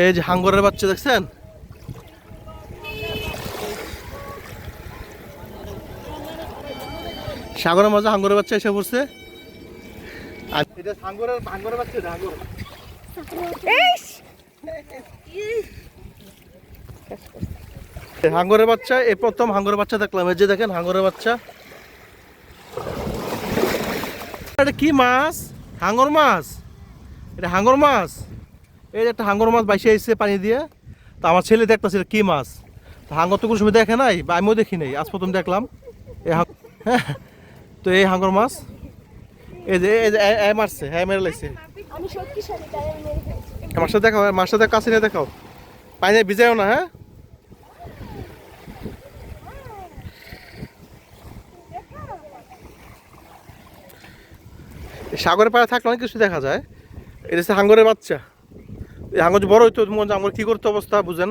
এই যে হাঙ্গরের বাচ্চা দেখছেন? সাগরের মাঝে হাঙ্গরের বাচ্চা এসে পড়ছে। আর এটা হাঙ্গরের হাঙ্গরের বাচ্চা হাঙ্গর এই হাঙ্গরের বাচ্চা এই প্রথম হাঙ্গরের বাচ্চা দেখলাম। এই যে দেখেন হাঙ্গরের বাচ্চা। এটা কি মাছ? হাঙ্গর মাছ। এটা হাঙ্গর মাছ। এই যে একটা হাঙ্গর মাছ বাইসে এসেছে পানি দিয়ে তা আমার ছেলে দেখতেছিল কি মাছ। তো হাঙ্গর তো কোনো সময় দেখে নাই বা আমিও দেখি নাই আজ প্রথম দেখলাম। এই হ্যাঁ তো এই হাঙ্গর মাছ এই যে এই যে এ- মারছে হ্যাঁ মেরে লাগছে সাথে দেখাও মার সাথে কাছে নিয়ে দেখাও। পানি ভিজাও না হ্যাঁ? সাগরের পাড়ে থাকলে অনেক কিছু দেখা যায়। এটা হচ্ছে হাঙ্গরের বাচ্চা। যে বড় হইতো আমার কি করতে অবস্থা বুঝেন?